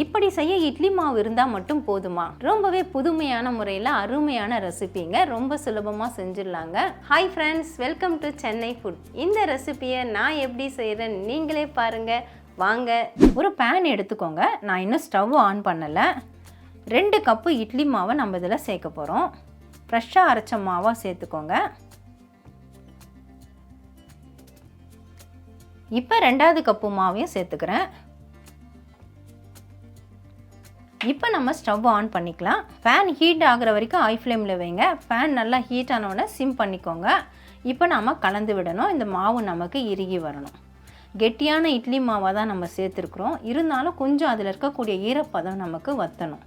இப்படி செய்ய இட்லி மாவு இருந்தால் மட்டும் போதுமா? ரொம்பவே புதுமையான முறையில் அருமையான ரெசிபிங்க. ரொம்ப சுலபமாக செஞ்சிடலாங்க. Hi friends welcome to Chennai food இந்த ரெசிபியை நான் எப்படி செய்கிறேன் நீங்களே பாருங்கள் வாங்க. ஒரு பேன் எடுத்துக்கோங்க. நான் இன்னும் ஸ்டவ் ஆன் பண்ணலை. ரெண்டு கப்பு இட்லி மாவை நம்ம இதில் சேர்க்க போகிறோம் ஃப்ரெஷ்ஷாக அரைச்ச மாவாக சேர்த்துக்கோங்க. இப்போ ரெண்டாவது கப்பு மாவையும் சேர்த்துக்கிறேன். இப்போ நம்ம ஸ்டவ் ஆன் பண்ணிக்கலாம். ஃபேன் ஹீட் ஆகிற வரைக்கும் ஹை ஃப்ளேமில் வைங்க. ஃபேன் நல்லா ஹீட் ஆனவுடனே சிம் பண்ணிக்கோங்க. இப்போ நாம் கலந்து விடணும். இந்த மாவு நமக்கு இறுகி வரணும். கெட்டியான இட்லி மாவாக தான் நம்ம சேர்த்துருக்குறோம். இருந்தாலும் கொஞ்சம் அதில் இருக்கக்கூடிய ஈரப்பதம் நமக்கு வற்றணும்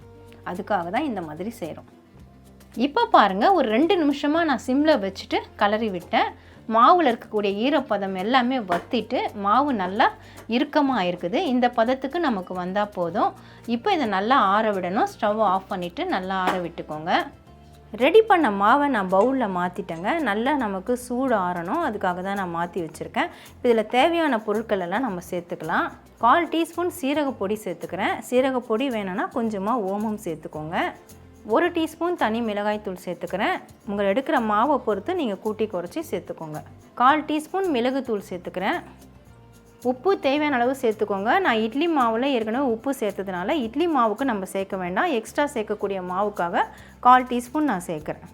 அதுக்காக தான் இந்த மாதிரி செய்கிறோம் இப்போ பாருங்கள் ஒரு ரெண்டு நிமிஷமாக நான் சிம்மில் வச்சுட்டு கலரி விட்டேன். மாவில் இருக்கக்கூடிய ஈரப்பதம் எல்லாமே வத்திட்டு மாவு நல்லா இறுக்கமாக இருக்குது. இந்த பதத்துக்கு நமக்கு வந்தால் போதும். இப்போ இதை நல்லா ஆற விடணும். ஸ்டவ் ஆஃப் பண்ணிவிட்டு நல்லா ஆற விட்டுக்கோங்க. ரெடி பண்ண மாவை நான் பவுலில் மாற்றிட்டேங்க நல்லா நமக்கு சூடு ஆறணும். அதுக்காக தான் நான் மாற்றி வச்சுருக்கேன். இப்போ இதில் தேவையான பொருட்கள் எல்லாம் நம்ம சேர்த்துக்கலாம். கால் டீஸ்பூன் சீரகப்பொடி சேர்த்துக்கிறேன். சீரகப்பொடி வேணும்னா கொஞ்சமாக ஓமம் சேர்த்துக்கோங்க. ஒரு டீஸ்பூன் தனி மிளகாய்த்தூள் சேர்த்துக்கிறேன். உங்கள் எடுக்கிற மாவை பொறுத்து நீங்கள் கூட்டி குறைச்சி சேர்த்துக்கோங்க. கால் டீஸ்பூன் மிளகுத்தூள் சேர்த்துக்கிறேன். உப்பு தேவையான அளவு சேர்த்துக்கோங்க. நான் இட்லி மாவில் ஏற்கனவே உப்பு சேர்த்ததுனால இட்லி மாவுக்கு நம்ம சேர்க்க வேண்டாம். எக்ஸ்ட்ரா சேர்க்கக்கூடிய மாவுக்காக கால் டீஸ்பூன் நான் சேர்க்குறேன்.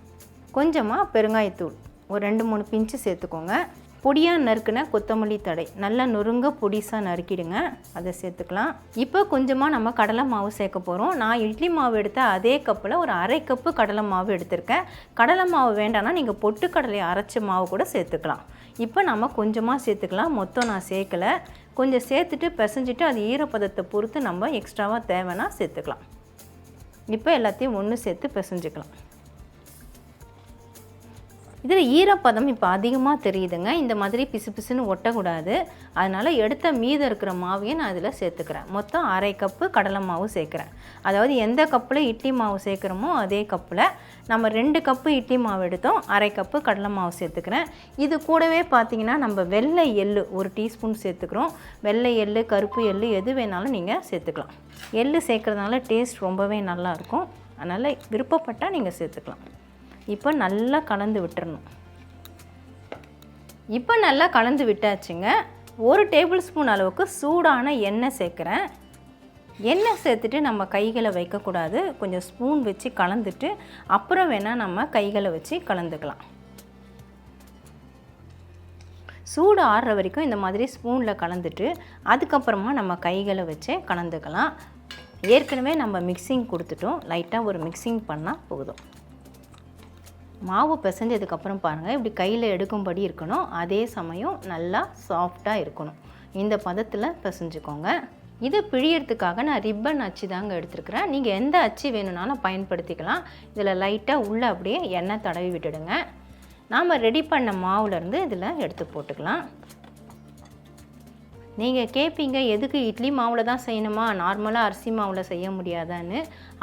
கொஞ்சமாக பெருங்காயத்தூள் ஒரு ரெண்டு மூணு பிஞ்சு சேர்த்துக்கோங்க. பொடியாக நறுக்குன கொத்தமல்லி தடை நல்லா நொறுங்க பொடிசாக நறுக்கிடுங்க. அதை சேர்த்துக்கலாம். இப்போ கொஞ்சமாக நம்ம கடலை மாவு சேர்க்க போகிறோம் நான் இட்லி மாவு எடுத்த அதே கப்பில் ஒரு அரை கப்பு கடலை மாவு எடுத்திருக்கேன். கடலை மாவு வேண்டாம்னா நீங்கள் பொட்டு கடலை அரைச்ச மாவு கூட சேர்த்துக்கலாம். இப்போ நம்ம கொஞ்சமாக சேர்த்துக்கலாம். மொத்தம் நான் சேர்க்கலை. கொஞ்சம் சேர்த்துட்டு பிசைஞ்சிட்டு அது ஈரப்பதத்தை பொறுத்து நம்ம எக்ஸ்ட்ராவாக தேவைன்னா சேர்த்துக்கலாம். இப்போ எல்லாத்தையும் ஒன்று சேர்த்து பிசைஞ்சிக்கலாம். இதில் ஈரப்பதம் இப்போ அதிகமாக தெரியுதுங்க. இந்த மாதிரி பிசு பிசுன்னு ஒட்டக்கூடாது. அதனால் எடுத்த மீதம் இருக்கிற மாவையும் நான் இதில் சேர்த்துக்கிறேன். மொத்தம் அரை கப்பு கடலை மாவு சேர்க்குறேன். அதாவது எந்த கப்பில் இட்லி மாவு சேர்க்குறோமோ அதே கப்பில் நம்ம ரெண்டு கப்பு இட்லி மாவு எடுத்தோம். அரை கப்பு கடலை மாவு சேர்த்துக்கிறேன். இது கூடவே பார்த்தீங்கன்னா நம்ம வெள்ளை எள்ளு ஒரு டீஸ்பூன் சேர்த்துக்கிறோம். வெள்ளை எள் கருப்பு எள்ளு எது வேணாலும் நீங்கள் சேர்த்துக்கலாம். எள் சேர்க்குறதுனால டேஸ்ட் ரொம்பவே நல்லாயிருக்கும் அதனால் விருப்பப்பட்டால் நீங்கள் சேர்த்துக்கலாம். இப்போ நல்லா கலந்து விட்டுறணும். இப்போ நல்லா கலந்து விட்டாச்சுங்க. ஒரு டேபிள் ஸ்பூன் அளவுக்கு சூடான எண்ணெய் சேர்க்குறேன். எண்ணெய் சேர்த்துட்டு நம்ம கைகளை வைக்கக்கூடாது. கொஞ்சம் ஸ்பூன் வச்சு கலந்துட்டு அப்புறம் வேணால் நம்ம கைகளை வச்சு கலந்துக்கலாம். சூடு ஆறுற வரைக்கும் இந்த மாதிரி ஸ்பூனில் கலந்துட்டு அதுக்கப்புறமா நம்ம கைகளை வச்சே கலந்துக்கலாம். ஏற்கனவே நம்ம மிக்சிங் கொடுத்துட்டோம். லைட்டாக ஒரு மிக்சிங் பண்ணால் போதும். மாவு பிசைஞ்சதுக்கப்புறம் பாருங்கள் இப்படி கையில் எடுக்கும்படி இருக்கணும். அதே சமயம் நல்லா சாஃப்டாக இருக்கணும். இந்த பதத்தில் பிசைஞ்சுக்கோங்க. இது பிழியறதுக்காக நான் ரிப்பன் அச்சு தாங்க எடுத்துருக்கிறேன். நீங்கள் எந்த அச்சு வேணும்னாலும் பயன்படுத்திக்கலாம். இதில் லைட்டாக உள்ளே அப்படியே எண்ணெய் தடவி விட்டுடுங்க. நாம் ரெடி பண்ண மாவுலேருந்து இதில் எடுத்து போட்டுக்கலாம். நீங்கள் கேட்பீங்க எதுக்கு இட்லி மாவில் தான் செய்யணுமா? நார்மலாக அரிசி மாவில் செய்ய முடியாதான்னு.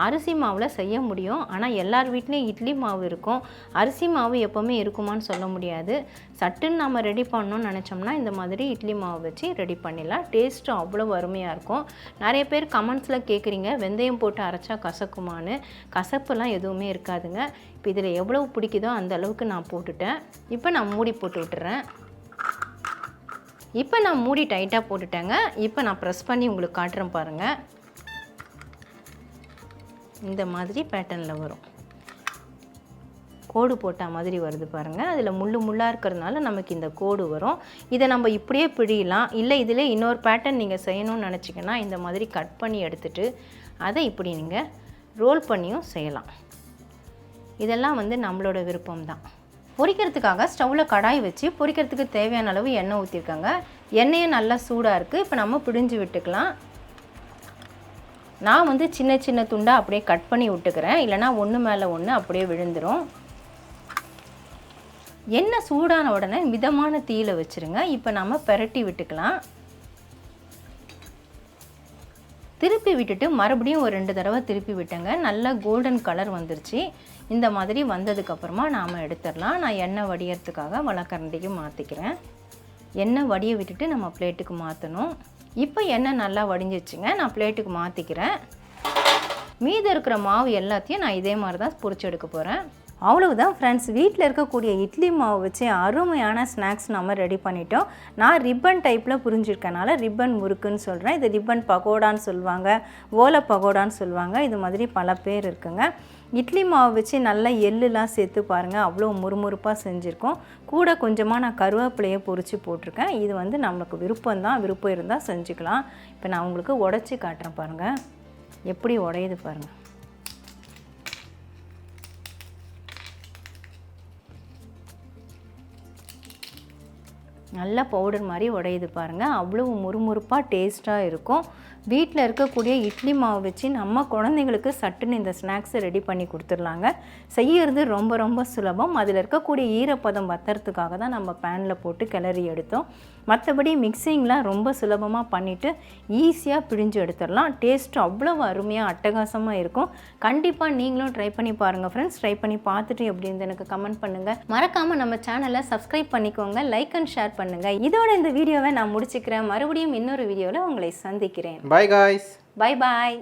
அரிசி மாவில் செய்ய முடியும். ஆனால் எல்லார் வீட்லேயும் இட்லி மாவு இருக்கும். அரிசி மாவு எப்போவுமே இருக்குமான்னு சொல்ல முடியாது. சட்டுன்னு நம்ம ரெடி பண்ணணும்னு நினச்சோம்னா இந்த மாதிரி இட்லி மாவு வச்சு ரெடி பண்ணிடலாம். டேஸ்ட்டும் அவ்வளோ அருமையாக இருக்கும். நிறைய பேர் கமெண்ட்ஸில் கேட்குறீங்க வெந்தயம் போட்டு அரைச்சா கசக்குமான்னு? கசப்புலாம் எதுவுமே இருக்காதுங்க. இப்போ இதில் எவ்வளோ பிடிக்குதோ அந்த அளவுக்கு நான் போட்டுட்டேன். இப்போ நான் மூடி போட்டு விட்டுறேன். இப்போ நான் மூடி டைட்டாக போட்டுட்டேங்க. இப்போ நான் ப்ரெஸ் பண்ணி உங்களுக்கு காட்டுறேன் பாருங்கள் இந்த மாதிரி பேட்டர்னில் வரும். கோடு போட்ட மாதிரி வருது பாருங்கள் அதில் முள்ளு முள்ளாக இருக்கிறதுனால நமக்கு இந்த கோடு வரும். இதை நம்ம இப்படியே பிழியலாம். இல்லை இதில் இன்னொரு பேட்டர்ன் நீங்கள் செய்யணும்னு நினச்சிங்கன்னா இந்த மாதிரி கட் பண்ணி எடுத்துட்டு அதை இப்படி நீங்கள் ரோல் பண்ணியும் செய்யலாம். இதெல்லாம் வந்து நம்மளோட விருப்பம் தான் பொரிக்கிறதுக்காக ஸ்டவ்வில் கடாய் வச்சு பொரிக்கிறதுக்கு தேவையான அளவு எண்ணெய் ஊற்றிருக்காங்க எண்ணெயும் நல்லா சூடாக இருக்குது இப்போ நம்ம பிடிஞ்சு விட்டுக்கலாம். நான் வந்து சின்ன சின்ன துண்டாக அப்படியே கட் பண்ணி விட்டுக்கிறேன். இல்லைனா ஒன்று மேலே ஒன்று அப்படியே விழுந்துடும் எண்ணெய் சூடான உடனே மிதமான தீயில வச்சுருங்க. இப்போ நம்ம பெரட்டி விட்டுக்கலாம். திருப்பி விட்டுட்டு மறுபடியும் ஒரு ரெண்டு தடவை திருப்பி விட்டேங்க. நல்லா கோல்டன் கலர் வந்துருச்சு. இந்த மாதிரி வந்ததுக்கப்புறமா நாம் எடுத்துடலாம். நான் எண்ணெய் வடியறதுக்காக வளக்கரண்டிக்கு மாற்றிக்கிறேன் எண்ணெய் வடிய விட்டுட்டு நம்ம பிளேட்டுக்கு மாற்றணும் இப்போ எண்ணெய் நல்லா வடிஞ்சிச்சுங்க நான் பிளேட்டுக்கு மாற்றிக்கிறேன் மீதி இருக்கிற மாவு எல்லாத்தையும் நான் இதே மாதிரி தான் பொறிச்சு எடுக்க போகிறேன் அவ்வளவுதான் ஃப்ரெண்ட்ஸ் வீட்டில் இருக்கக்கூடிய இட்லி மாவு வச்சு அருமையான ஸ்நாக்ஸ் நம்ம ரெடி பண்ணிட்டோம். நான் ரிப்பன் டைப்பில் புரிஞ்சிருக்கனால ரிப்பன் முறுக்குன்னு சொல்கிறேன் இது ரிப்பன் பகோடான்னு சொல்லுவாங்க. ஓலை பகோடான்னு சொல்லுவாங்க. இது மாதிரி பல பேர் இருக்குங்க. இட்லி மாவு வச்சு நல்லா எள்ளுலாம் சேர்த்து பாருங்கள் அவ்வளோ முறுமுறுப்பாக செஞ்சுருக்கோம். கூட கொஞ்சமாக நான் கருவேப்பிலையை பொரித்து போட்டிருக்கேன். இது வந்து நம்மளுக்கு விருப்பம் தான் விருப்பம் இருந்தால் செஞ்சுக்கலாம். இப்போ நான் உங்களுக்கு உடச்சி காட்டுறேன் பாருங்கள் எப்படி உடையுது பாருங்கள் நல்ல பவுடர் மாதிரி உடையுது பாருங்கள் அவ்வளோ முறுமுறுப்பாக டேஸ்ட்டாக இருக்கும். வீட்டில் இருக்கக்கூடிய இட்லி மாவு வச்சு நம்ம குழந்தைங்களுக்கு சட்டுன்னு இந்த ஸ்நாக்ஸை ரெடி பண்ணி கொடுத்துர்லாங்க செய்யறது ரொம்ப ரொம்ப சுலபம். அதில் இருக்கக்கூடிய ஈரப்பதம் வத்துறதுக்காக தான் நம்ம பேனில் போட்டு கிளறி எடுத்தோம். மற்றபடி மிக்சிங்லாம் ரொம்ப சுலபமாக பண்ணிவிட்டு ஈஸியாக பிழிஞ்சு எடுத்துடலாம். டேஸ்ட்டு அவ்வளோ அருமையாக அட்டகாசமாக இருக்கும். கண்டிப்பாக நீங்களும் ட்ரை பண்ணி பாருங்கள் ஃப்ரெண்ட்ஸ் ட்ரை பண்ணி பார்த்துட்டு எப்படி இருந்து எனக்கு கமெண்ட் பண்ணுங்கள் மறக்காமல் நம்ம சேனலை சப்ஸ்கிரைப் பண்ணிக்கோங்க. லைக் அண்ட் ஷேர் பண்ணுங்கள் இதோட இந்த வீடியோவை நான் முடிச்சுக்கிறேன். மறுபடியும் இன்னொரு வீடியோவில் உங்களை சந்திக்கிறேன். Bye guys. Bye bye